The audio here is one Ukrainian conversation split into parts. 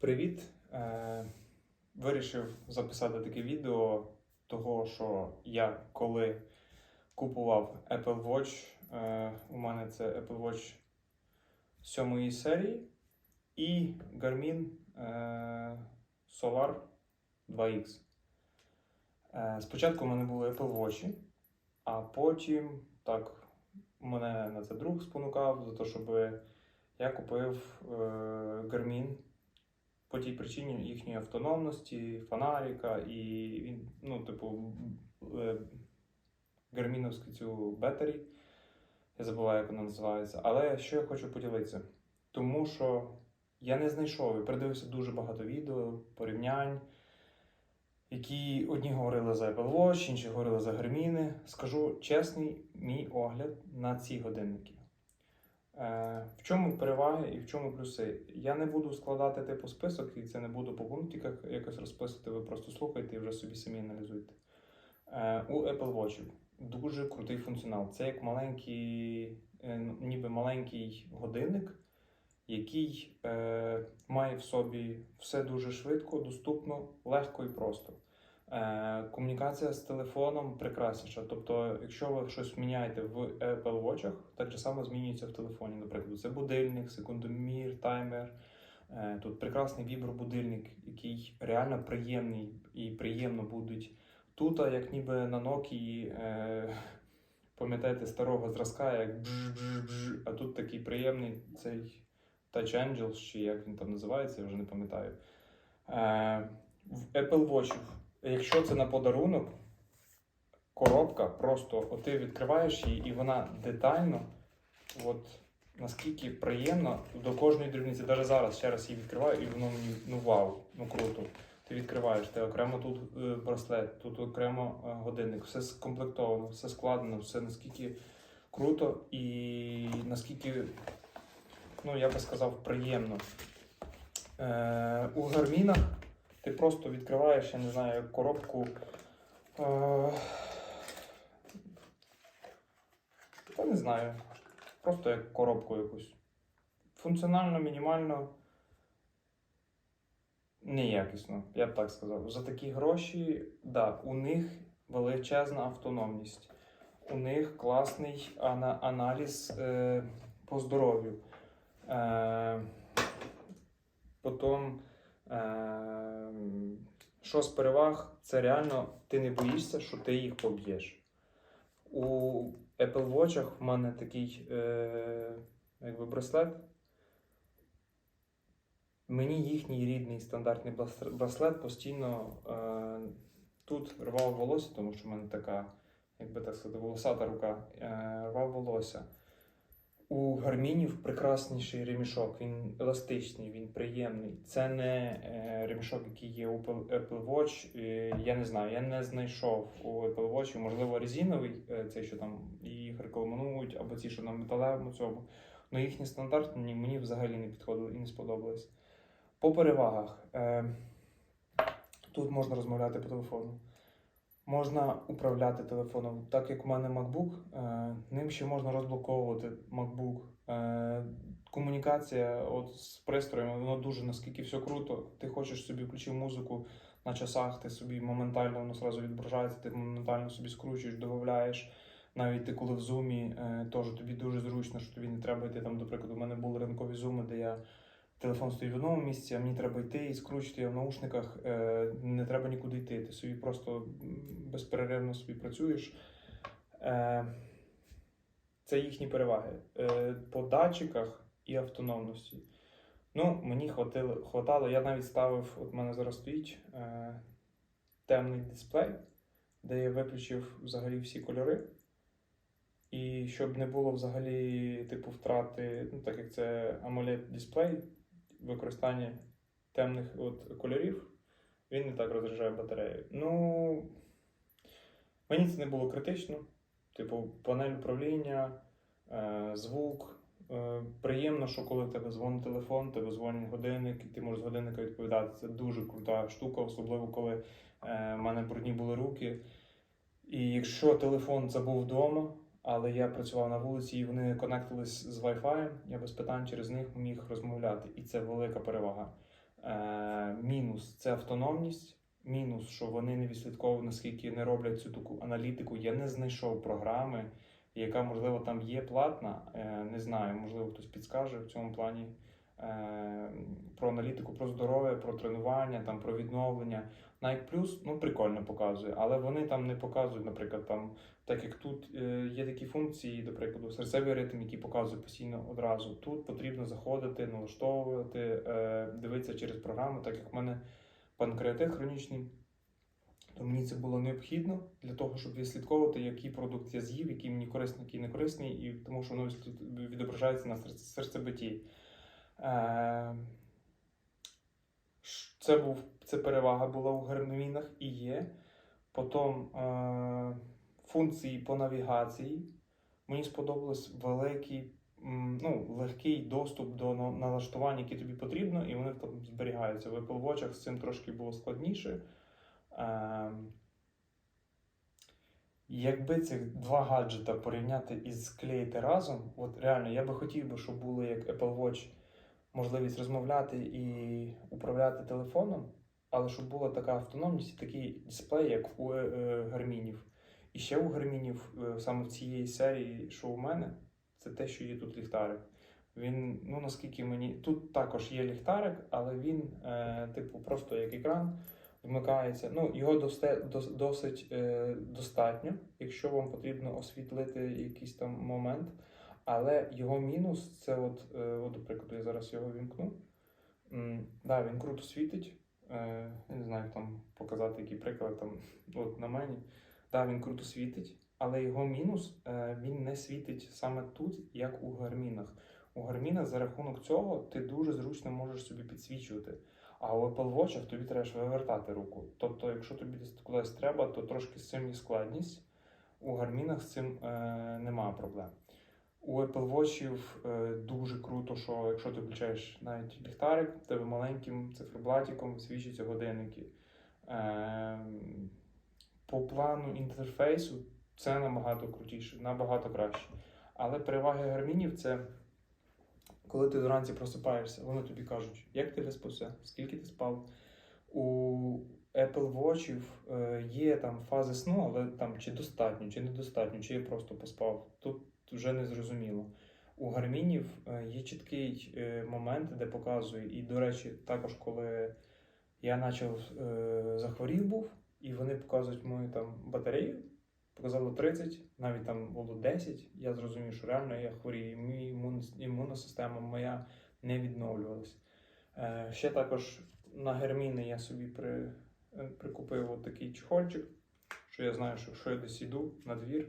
Привіт! Е, вирішив записати таке відео того, що я коли купував Apple Watch, е, у мене це Apple Watch 7 серії і Garmin е, Solar 2X. Е, спочатку у мене були Apple Watch, а потім так мене на це друг спонукав за те, щоб я купив Garmin по тій причині їхньої автономності, фонарика і він, ну, типу, е, гарміновську цю бетері. Я забуваю, як вона називається. Але що я хочу поділитися? Тому що я не знайшов і передивився дуже багато відео, порівнянь, які одні говорили за Apple Watch, інші говорили за Гарміни. Скажу чесний мій огляд на ці годинники. Е, В чому переваги і в чому плюси? Я не буду складати типу список і це не буду по пунктиках якось розписувати. Ви просто слухайте і вже собі самі аналізуйте. Е, У Apple Watch дуже крутий функціонал. Це як маленький, е, ніби маленький годинник, який має в собі все дуже швидко, доступно, легко і просто. Е, комунікація з телефоном прекрасніша. Тобто, якщо ви щось міняєте в Apple Watch, так же само змінюється в телефоні. Наприклад, це будильник, секундомір, таймер. Е, Тут прекрасний вібробудильник, який реально приємний і приємно будуть. Тут, як ніби на Nokia, е, пам'ятаєте, старого зразка, як бж-бж-бж, а тут такий приємний цей Touch Angels, чи як він там називається, я вже не пам'ятаю. В Apple Watch Якщо це на подарунок, коробка просто от ти відкриваєш її, і вона детально, от наскільки приємно до кожної дрібниці. Навіть зараз ще раз її відкриваю, і воно мені ну вау, ну круто. Ти відкриваєш, ти окремо тут е, браслет, тут окремо е, годинник, все скомплектовано, все складено, все наскільки круто і наскільки, ну я би сказав, приємно. Е, у гармінах ти просто відкриваєш, я не знаю, коробку. Е... Та не знаю. Просто як коробку якусь. Функціонально, мінімально. Неякісно, я б так сказав. За такі гроші, так, у них величезна автономність. У них класний ана- аналіз е, по здоров'ю. Е, потім. Е, Що з переваг, це реально ти не боїшся, що ти їх поб'єш. У Apple Watch в мене такий е, якби браслет. Мені їхній рідний стандартний браслет постійно е, тут рвав волосся, тому що в мене така, як би так сказати, волосата рука, е, рвав волосся. У гармінів прекрасніший ремішок, він еластичний, він приємний. Це не е, ремішок, який є у Apple Watch. Е, я не знаю, я не знайшов у Apple Watch, можливо, резиновий, е, цей, що там їх рекламують, або ці, що на металевому цьому. Але їхні стандартні мені взагалі не підходили і не сподобались. По перевагах. Тут можна розмовляти по телефону. Можна управляти телефоном. Так як у мене MacBook, е, ним ще можна розблоковувати MacBook. Е, комунікація от з пристроями, воно дуже наскільки все круто. Ти хочеш собі включив музику на часах, ти собі моментально воно зразу відображається, ти моментально собі скручуєш, додаєш. Навіть ти коли в зумі, е, теж тобі дуже зручно, що тобі не треба йти там, до прикладу, у мене були ранкові зуми, де я телефон стоїть в одному місці, а мені треба йти і скручити я в наушниках. Е, не треба нікуди йти. Ти собі просто безперервно собі працюєш. Е, це їхні переваги. Е, по датчиках і автономності. Ну, мені хватило, хватало, я навіть ставив, от в мене зараз стоїть е, темний дисплей, де я виключив взагалі всі кольори. І щоб не було взагалі типу втрати, ну так як це AMOLED дисплей, використання темних от, кольорів, він не так розряджає батарею. Ну, мені це не було критично. Типу, панель управління, е, звук. Е, приємно, що коли в тебе дзвонить телефон, тебе дзвонить годинник, і ти можеш з годинника відповідати. Це дуже крута штука, особливо коли е, в мене брудні були руки. І якщо телефон забув вдома, але я працював на вулиці і вони конектились з Wi-Fi, я без питань через них міг розмовляти. І це велика перевага. Е, мінус це автономність. Мінус, що вони не відслідковують, наскільки не роблять цю таку аналітику. Я не знайшов програми, яка, можливо, там є платна. Е, не знаю, можливо, хтось підскаже в цьому плані про аналітику, про здоров'я, про тренування, там, про відновлення. Nike Plus, ну, прикольно показує, але вони там не показують, наприклад, там, так як тут е, є такі функції, до прикладу, серцевий ритм, який показує постійно одразу. Тут потрібно заходити, налаштовувати, е, дивитися через програму, так як в мене панкреатит хронічний. То мені це було необхідно для того, щоб відслідковувати, який продукт я з'їв, який мені корисний, який не корисний, і тому що воно відображається на серце- серцебитті. Е, це, був, це перевага була у гармінах і є. Потім е, функції по навігації. Мені сподобалось великий, ну, легкий доступ до на- налаштувань, які тобі потрібно, і вони там зберігаються. В Apple Watch з цим трошки було складніше. Е, Якби цих два гаджета порівняти і склеїти разом, от реально я би хотів би, щоб було як Apple Watch можливість розмовляти і управляти телефоном, але щоб була така автономність такий дисплей, як у е, е, гармінів. І ще у гармінів, е, саме в цієї серії, що у мене, це те, що є тут ліхтарик. Він, ну наскільки мені. Тут також є ліхтарик, але він, е, типу, просто як екран вмикається. Ну, його досте, дос, досить е, достатньо, якщо вам потрібно освітлити якийсь там момент. Але його мінус це, от, е, от, до прикладу, я зараз його вімкну. Да, він круто світить. Е, я не знаю, як там показати який приклад там, от на мені. Да, він круто світить, але його мінус е, він не світить саме тут, як у гармінах. У гармінах за рахунок цього ти дуже зручно можеш собі підсвічувати. А у Apple Watch тобі треба ж вивертати руку. Тобто, якщо тобі кудись треба, то трошки з цим є складність. У гармінах з цим е, немає проблем. У Apple Watch е, дуже круто, що якщо ти включаєш навіть ліхтарик, тебе маленьким циферблатиком свічаться годинники. Е, по плану інтерфейсу це набагато крутіше, набагато краще. Але переваги гармінів це коли ти вранці просипаєшся, вони тобі кажуть, як ти виспався, скільки ти спав. У Apple Watch е, є там фази сну, але там чи достатньо, чи недостатньо, чи я просто поспав. Тут вже не зрозуміло. У гармінів е, є чіткий е, момент, де показує, і, до речі, також коли я почав е, захворів був, і вони показують мою там батарею, показало 30, навіть там було 10. Я зрозумів, що реально я хворію. Мій імун, імунна система моя не відновлювалась. Е, ще також на герміни я собі при, прикупив от такий чехольчик, що я знаю, що якщо я десь іду на двір,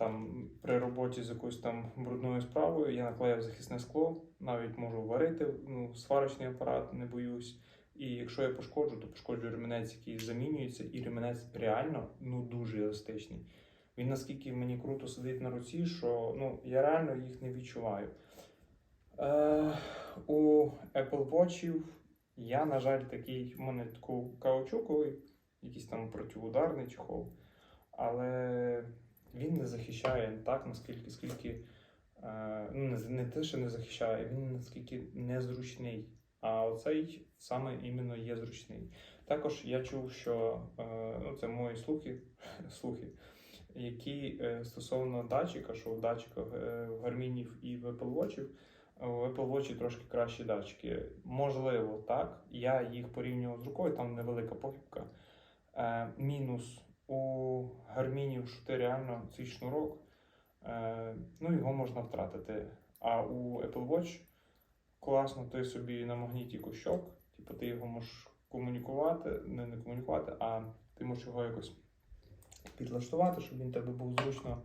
там при роботі з якоюсь там брудною справою я наклеїв захисне скло, навіть можу варити, ну, сварочний апарат, не боюсь. І якщо я пошкоджу, то пошкоджу ремінець, який замінюється, і ремінець реально ну дуже еластичний. Він наскільки мені круто сидить на руці, що ну, я реально їх не відчуваю. Е, у Apple Watch я, на жаль, такий, в мене таку каучуковий, якийсь там протиударний чехол, але він не захищає так, наскільки скільки, е, ну, не, те, що не захищає, він наскільки незручний. А оцей саме іменно є зручний. Також я чув, що е, ну, це мої слухи, слухи які е, стосовно датчика, що в датчиках гармінів і в Apple Watch, у Apple Watch трошки кращі датчики. Можливо, так. Я їх порівнював з рукою, там невелика похибка. Мінус у гармінів, що ти реально цей шнурок, е, ну його можна втратити. А у Apple Watch класно, ти собі на магніті кущок, типу ти його можеш комунікувати, не, не комунікувати, а ти можеш його якось підлаштувати, щоб він тебе був зручно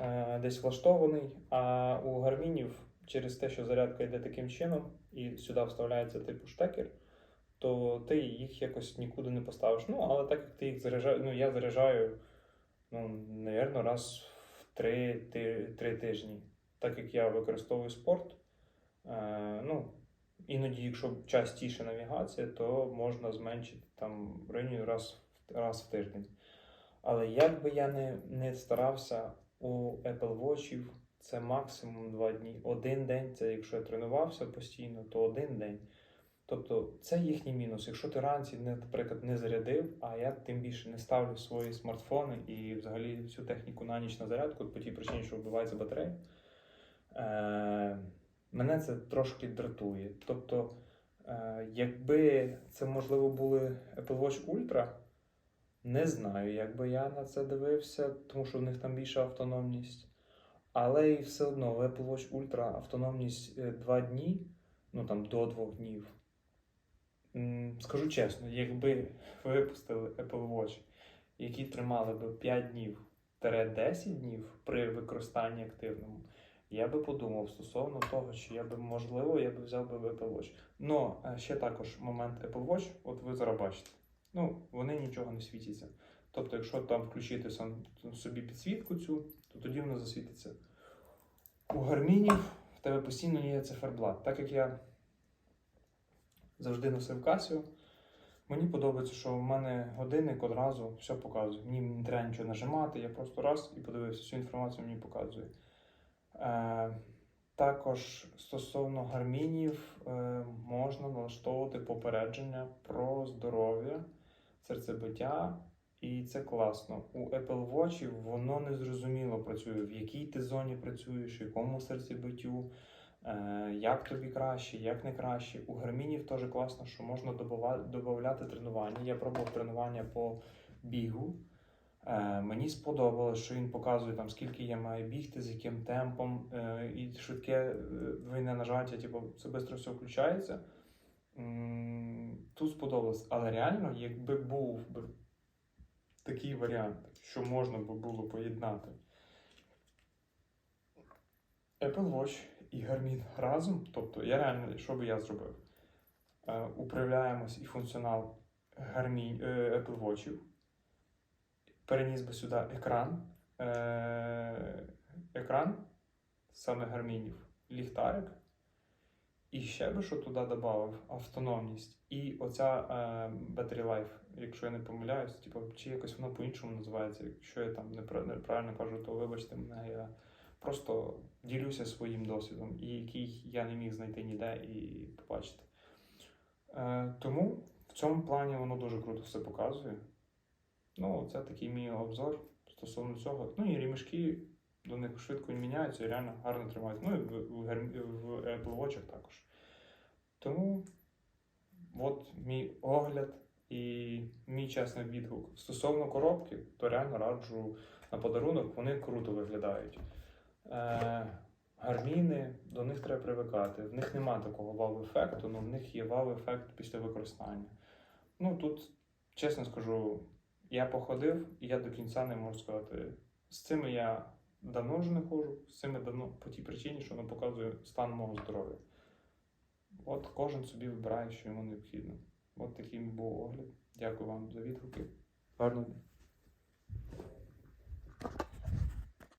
е, десь влаштований. А у гармінів через те, що зарядка йде таким чином, і сюди вставляється типу штекер, то ти їх якось нікуди не поставиш. Ну, але так як ти їх заряджаєш, ну я заряджаю, ну, навірно, раз в три, ти- три тижні. Так як я використовую спорт, е, ну, іноді, якщо частіше навігація, то можна зменшити там в раз, раз в тиждень. Але як би я не, не старався у Apple Watch, це максимум два дні. Один день це якщо я тренувався постійно, то один день. Тобто це їхній мінус. Якщо ти ранці, не, наприклад, не зарядив, а я тим більше не ставлю свої смартфони і взагалі всю техніку на ніч на зарядку по тій причині, що вбивається батарея. Е, мене це трошки дратує. Тобто, е, якби це можливо були Apple Watch Ultra, не знаю, як би я на це дивився, тому що в них там більша автономність. Але і все одно в Apple Watch Ultra автономність 2 дні, ну там до 2 днів. Скажу чесно, якби випустили Apple Watch, які тримали би 5 днів 10 днів при використанні активному, я би подумав стосовно того, що я би, можливо, я би взяв би Apple Watch. Но е, ще також момент Apple Watch, от ви зараз бачите, ну, вони нічого не світяться. Тобто, якщо там включити сам собі підсвітку цю, то тоді воно засвітиться. У гармінів в тебе постійно є циферблат. Так як я завжди носив Casio, мені подобається, що в мене годинник одразу все показує. Мені не треба нічого нажимати, я просто раз і подивився, всю інформацію мені показує. Е, також стосовно гармінів е, можна налаштовувати попередження про здоров'я, серцебиття, і це класно. У Apple Watch воно незрозуміло працює, в якій ти зоні працюєш, в якому серцебиттю, як тобі краще, як не краще. У гармінів теж класно, що можна додавати тренування. Я пробував тренування по бігу. Е, мені сподобалось, що він показує там, скільки я маю бігти, з яким темпом, е, і швидке е, нажаття, типу, це швидко все включається. Тут сподобалось. Але реально, якби був би такий варіант, що можна би було поєднати Apple Watch і Garmin разом, тобто я реально, що би я зробив? Е, Управляємось і функціонал Garmin, е, Apple Watch, переніс би сюди екран, е, екран саме гармінів, ліхтарик. І ще би що туди додав автономність. І оця е, Battery Life, якщо я не помиляюсь, типу, чи якось воно по-іншому називається. Якщо я там неправильно кажу, то вибачте мене, я просто ділюся своїм досвідом, і який я не міг знайти ніде і побачити. Е, тому в цьому плані воно дуже круто все показує. Ну, це такий мій обзор стосовно цього. Ну і ремішки до них швидко міняються і реально гарно тримають. Ну і в Apple Watch також. Тому от мій огляд і мій чесний відгук. Стосовно коробки, то реально раджу на подарунок, вони круто виглядають. Е, гарміни, до них треба привикати. В них немає такого вау-ефекту, але в них є вау-ефект після використання. Ну тут, чесно скажу, я походив, і я до кінця не можу сказати. З цими я давно вже не ходжу, з цими давно по тій причині, що воно показує стан мого здоров'я. От кожен собі вибирає, що йому необхідно. От такий був огляд. Дякую вам за відгуки. Гарного дня.